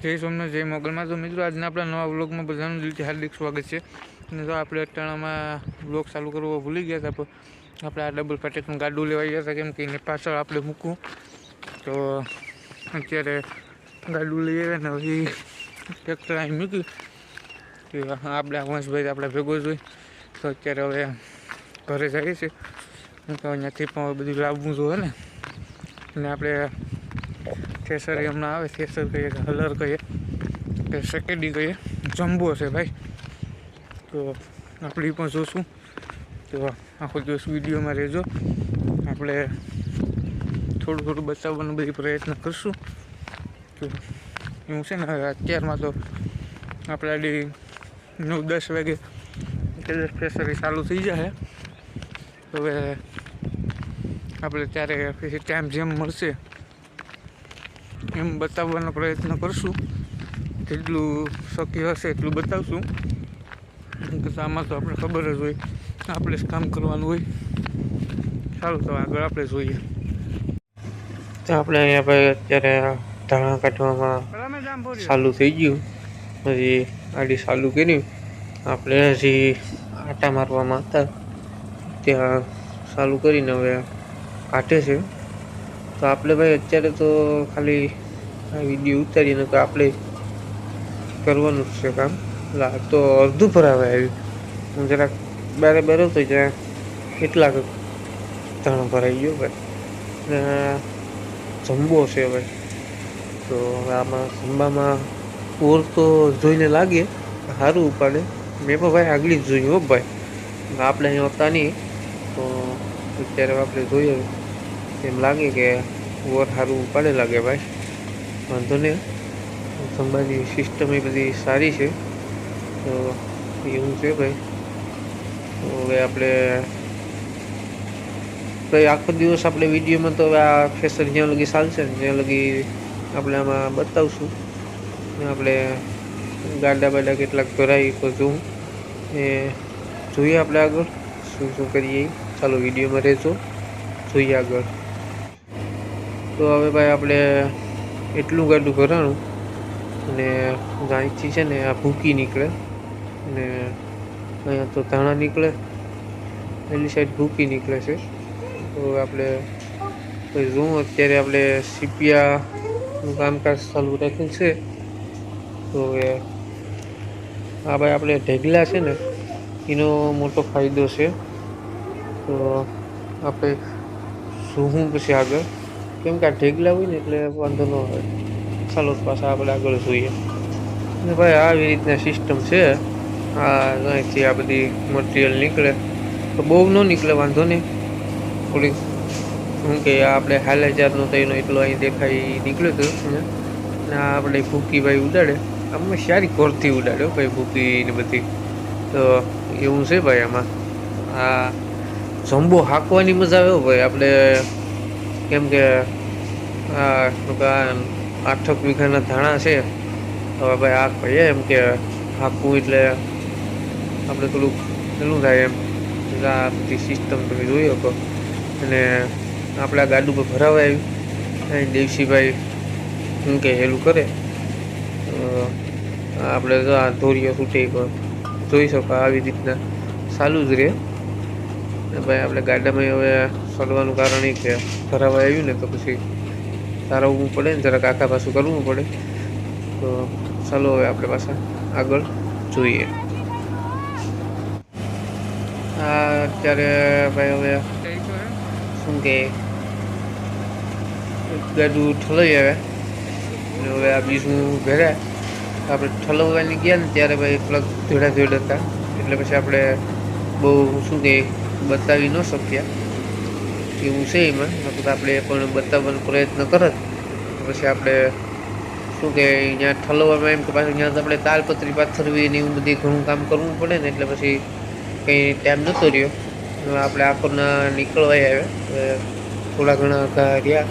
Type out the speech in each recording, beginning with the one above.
જય સોમનાથ, જય મોગલમાં તો મિત્રો, આજના આપણા નવા બ્લોગમાં બધાનું દિલથી હાર્દિક સ્વાગત છે. અને તો આપણે અટાણામાં બ્લોગ ચાલુ કરવો ભૂલી ગયા હતા, પણ આપણે આ ડબલ ફાટેકનું ગાડું લેવા ગયા હતા, કેમ કે એને પાછળ આપણે મૂકવું. તો અત્યારે ગાડું લઈ આવ્યા ને પછી ટ્રેક્ટર અહીં મૂક્યું. કે આપણે વંશભાઈ આપણે ભેગો જ હોય. તો અત્યારે હવે ઘરે જઈએ છીએ તો અહીંયાથી પણ હવે બધું લાવવું જોઈએ ને. અને આપણે થેસર હમણાં આવે થેસર કહીએ કે હલર કહીએ, કે સેકેડી કહીએ. જમ્બો છે ભાઈ. તો આપણે પણ જોશું. તો આખો દિવસ વિડીયોમાં રહેજો. આપણે થોડું થોડું બચાવવાનો બધી પ્રયત્ન કરશું. તો એવું છે ને અત્યારમાં તો આપણા આડી નવ, દસ વાગે કદાચ પ્રેશર ચાલુ થઈ જાય હવે આપણે ત્યારે પછી ટાઈમ જેમ મળશે એમ બતાવવાનો પ્રયત્ન કરશું. જેટલું શક્ય હશે એટલું બતાવશું. કે આમાં તો આપણે ખબર જ હોય આપણે જ કામ કરવાનું હોય. સારું તો આગળ આપણે જોઈએ. તો આપણે અહીંયા ભાઈ અત્યારે ધાણા કાઢવામાં ચાલુ થઈ ગયું. પછી આડી ચાલુ કર્યું આપણે હજી આટા મારવામાં હતા. ત્યાં ચાલુ કરીને હવે કાઢે છે. તો આપણે ભાઈ અત્યારે તો ખાલી આ વીડિયો ઉતારીને તો આપણે કરવાનું જ છે કામ. એટલે તો અડધું ભરાવે આવ્યું હું જરાક બારે બારે તો જ્યાં કેટલાક ધાણો ભરાઈ ગયો ભાઈ. જમ્બો છે ભાઈ તો હવે આમાં જમવામાં ઓર તો જોઈને લાગે. સારું ઉપાડે. મેં પણ ભાઈ આગલી જ જોયું હો ભાઈ. આપણે અહીંયા હતા નહીં. તો અત્યારે આપણે જોઈએ. એમ લાગે કે ઓર સારું ઉપાડે લાગે ભાઈ. વાંધો નહીં. સંભાની સિસ્ટમ એ બધી સારી છે. તો એવું છે ભાઈ. તો હવે આપણે ભાઈ આખો દિવસ આપણે વિડીયોમાં તો હવે આ ફેશન જ્યાં લગી ચાલશે ને ત્યાં લગી આપણે આમાં બતાવશું. આપણે ગાડા બાડા કેટલાક ભરાય તો જોઉં. એ જોઈએ આપણે આગળ શું શું કરીએ. ચાલો વિડીયોમાં રહેજો. જોઈએ આગળ. તો હવે ભાઈ આપણે એટલું ગાડું ભરાણું અને ગાયથી છે ને આ ભૂકી નીકળે. અને અહીંયા તો ધાણા નીકળે. એની સાઈડ ભૂકી નીકળે છે. તો આપણે જોઉં અત્યારે આપણે સીપિયાનું કામકાજ ચાલુ રાખેલ છે. તો એ આ ભાઈ આપણે ઢેગલા છે ને, એનો મોટો ફાયદો છે. તો આપણે શું પછી આગળ? કેમ કે આ ઢેગલા હોય ને એટલે વાંધો ન આવે. ચાલો પાછા આપણે આગળ જોઈએ. અને ભાઈ આવી રીતના સિસ્ટમ છે. આ અહીંથી આ બધી મટીરિયલ નીકળે. તો બહુ ન નીકળે, વાંધો નહીં. થોડીક, શું કે, આપણે હાલાજારનો તો એનો એટલો અહીં દેખાય નીકળ્યો હતો અને આ આપણે ભૂકી ભાઈ ઉડાડે. આમાં સારી કોરથી ઉડાડ્યો ભાઈ ભૂકી ને બધી. તો એવું છે ભાઈ આમાં. આ જમ્બો હાંકવાની મજા આવે ભાઈ. આપણે કેમ કે, આ આઠક વીઘાના ધાણા છે. હવે ભાઈ આ પડીએ એમ કે હાંકવું એટલે આપણે થોડુંક પેલું થાય એમ. એટલે આ બધી સિસ્ટમ તમે જોઈ શકો. અને આપણે ગાડું પર ભરાવા આવ્યું દેવસીભાઈ શું કે હેલું કરે. આપણે તો આ ધોરીઓ પણ. જોઈ શકો આવી રીતના. ચાલુ જ રહે. ભાઈ આપણે ગાડામાં હવે ચડવાનું કારણ એ કે ભરાવા આવ્યું ને તો પછી તારવવું પડે ને જરાક આખા પાછું કરવું પડે. તો ચાલો હવે આપણે પાછા આગળ જોઈએ. આ અત્યારે ભાઈ હવે શું કે ગાડું ઠલાઈ આવે. અને હવે આ બીજું ઘરે આપણે ઠલવવાની ગયા ને ત્યારે ભાઈ થોડાક ધોડા ધોડ હતા. એટલે પછી આપણે બહુ શું કે બતાવી ન શક્યા. એવું છે એમાં. નકર આપણે પણ બતાવવાનો પ્રયત્ન કરત. પછી આપણે શું કે અહીંયા ઠલવામાં એમ કે પાછું ત્યાં આપણે તાલપત્રી પાથરવી ને એવું બધી ઘણું કામ કરવું પડે ને એટલે પછી કંઈ ટાઈમ નહોતો રહ્યો. આપણે આખોના નીકળવાય આવ્યા થોડા ઘણા ઘા રહ્યા.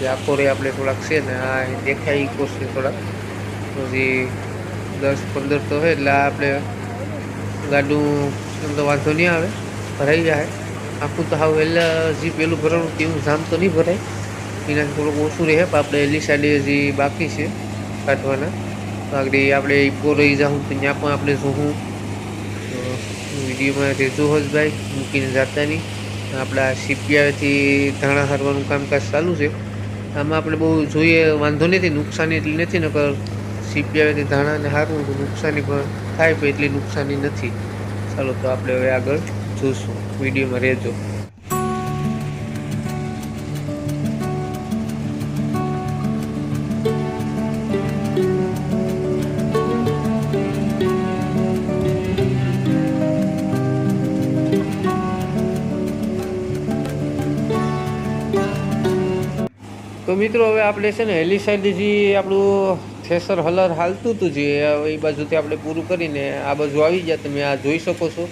જે આખો રે આપણે થોડાક છે ને, આ દેખાય કોર્સ થોડાક. પછી દસ પંદર તો હોય એટલે આપણે ગાડું એમ તો વાંધો નહીં આવે. ભરાઈ જાય. આખું તો હાવ વહેલા હજી પેલું ભરવાનું તેવું જામ તો નહીં ભરાય. એનાથી થોડુંક ઓછું રહે. પણ આપણે એલી સાઈડે હજી બાકી છે કાઢવાના. આગળ આપણે ઈપો રહી જાઉં તો ત્યાં પણ આપણે જોવું વિડીયોમાં રહેજો હસભાઈ મૂકીને જાતા નહીં. આપણા સીપીઆઈથી ધાણા હારવાનું કામકાજ ચાલુ છે. આમાં આપણે બહુ જોઈએ વાંધો નથી, નુકસાની એટલી નથી, નકર સીપીઆઈથી ધાણાને હારવું તો નુકસાની પણ થાય, પણ એટલી નુકસાની નથી. ચાલો તો આપણે હવે આગળ જોઈશું વિડીયોમાં રહેજો. તો મિત્રો, હવે આપણે છે ને હેલી સાઈડ જે આપણું થેસર હલર હાલતું હતું જે, એ બાજુથી આપણે પૂરું કરીને આ બાજુ આવી ગયા. તમે આ જોઈ શકો છો.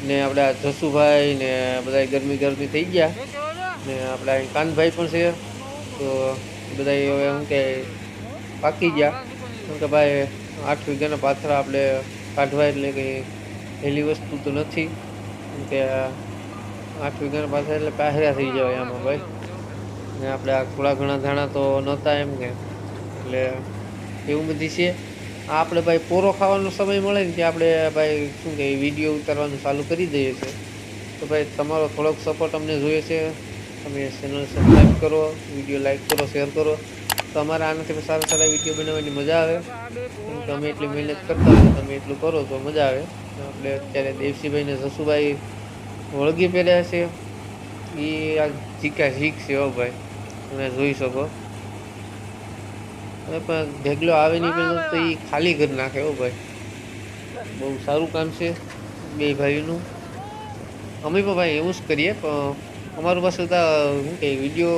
ને આપણા જસુભાઈ ને બધા ગરમી ગરમી થઈ ગયા. ને આપણા કાનભાઈ પણ છે. તો બધા હવે શું કે પાકી ગયા. કેમ કે ભાઈ આઠ વીઘાના પાથરા આપણે કાઢવા એટલે કંઈ પહેલી વસ્તુ તો નથી. કે આઠ વીઘાના પાથરા એટલે પહેર્યા થઈ જવાય આમાં ભાઈ. ને આપણે આ થોડા ઘણા ધાણા તો નહોતા એમ કે. એટલે એવું બધી છે. આપણે ભાઈ પોરો ખાવાનો સમય મળે ને ત્યાં આપણે ભાઈ શું કહે વીડિયો ઉતારવાનું ચાલુ કરી દઈએ છીએ. તો ભાઈ તમારો થોડોક સપોર્ટ અમને જોઈએ છે. તમે ચેનલ સબસ્ક્રાઈબ કરો વીડિયો લાઈક કરો શેર કરો. તો અમારે આનાથી સારા સારા વીડિયો બનાવવાની મજા આવે. તમે એટલી મહેનત કરતા હોય, તમે એટલું કરો તો મજા આવે. આપણે અત્યારે દેવસીભાઈને જસુભાઈ વળગી પહેર્યા છે. એ આ જીકા ઝીક છે હો ભાઈ. તમે જોઈ શકો. પણ ઢેગલો આવે નહીં પેલું તો એ ખાલી કરી નાખે હો ભાઈ. બહુ સારું કામ છે બે ભાઈનું અમે પણ ભાઈ એવું જ કરીએ પણ અમારું પાસે તો શું કહે વીડિયો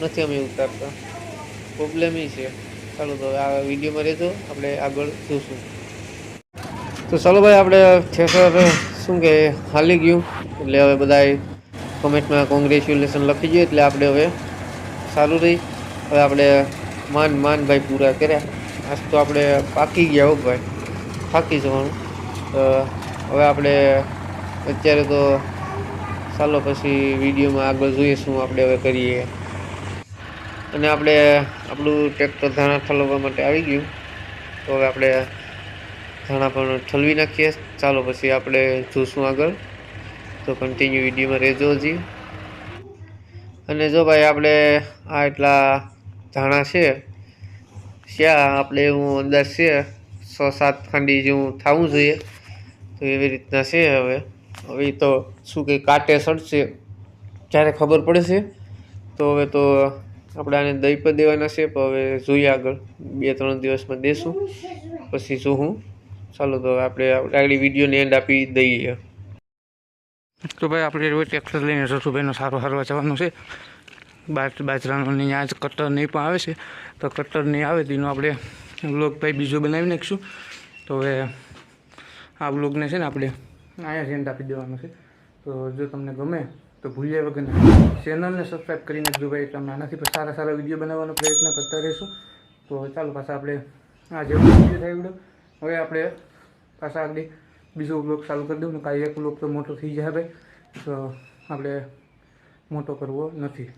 નથી અમે ઉતારતા. પ્રોબ્લેમ એ છે. ચાલો તો આ વિડીયોમાં રહેજો આપણે આગળ જોશું. તો ચાલો ભાઈ આપણે થેસર શું કહે હાલી ગયું. એટલે હવે બધાએ કોમેન્ટમાં કોંગ્રેચ્યુલેશન લખી જોઈએ એટલે આપણે હવે સારું રહી. હવે આપણે માન માન ભાઈ પૂરા કર્યા. આજ તો આપણે પાકી ગયા હો ભાઈ. થાકી જવાનું. તો હવે આપણે અત્યારે તો ચાલો પછી વિડીયોમાં આગળ જોઈએ શું આપણે હવે કરીએ. અને આપણે આપણું ટ્રેક્ટર ધાણા ઠલવવા માટે આવી ગયું. તો હવે આપણે ધાણા પણ ઠલવી નાખીએ. ચાલો પછી આપણે જોશું આગળ. તો કન્ટિન્યુ વિડીયોમાં રહેજો હજી. અને જો ભાઈ આપણે આ એટલા ધાણા છે, શ્યા આપણે એવું અંદાજ છે છ સાત ખાંડી જેવું થવું જોઈએ. તો એવી રીતના છે હવે. હવે તો શું કંઈ કાંટે સડશે, જ્યારે ખબર પડશે. તો હવે તો આપણે આને દહીં પર દેવાના છે, પણ હવે જોઈએ આગળ. બે ત્રણ દિવસમાં દેશું. પછી શું હું. ચાલો તો આપણે આગળ વિડીયોને એન્ડ આપી દઈએ. તો ભાઈ આપણે રોજ ટ્રેક્ટર લઈને રસુભાઈનો સારો હારવા જવાનું છે. બાજરાનો નહીં આજ કટર નહીં પણ આવે છે, તો કટર નહીં આવે તેનો આપણે બ્લોગ ભાઈ બીજો બનાવી નાખીશું. તો હવે આ બ્લોગને છે ને આપણે અહીંયા સેન્ટ આપી દેવાનો છે. તો જો તમને ગમે તો ભૂલ્યા વગર ચેનલને સબસ્ક્રાઈબ કરી નાખજો ભાઈ તમને આનાથી પણ સારા સારા વીડિયો બનાવવાનો પ્રયત્ન કરતા રહીશું. તો ચાલો પાછા આપણે આ જેવો વીડિયો થઈ ગયો હવે આપણે પાછા આગળ બીજો બ્લોગ ચાલુ કરી દઉં ને કાંઈ એક બ્લોગ તો મોટો થઈ જાય ભાઈ. તો આપણે મોટો કરવો નથી.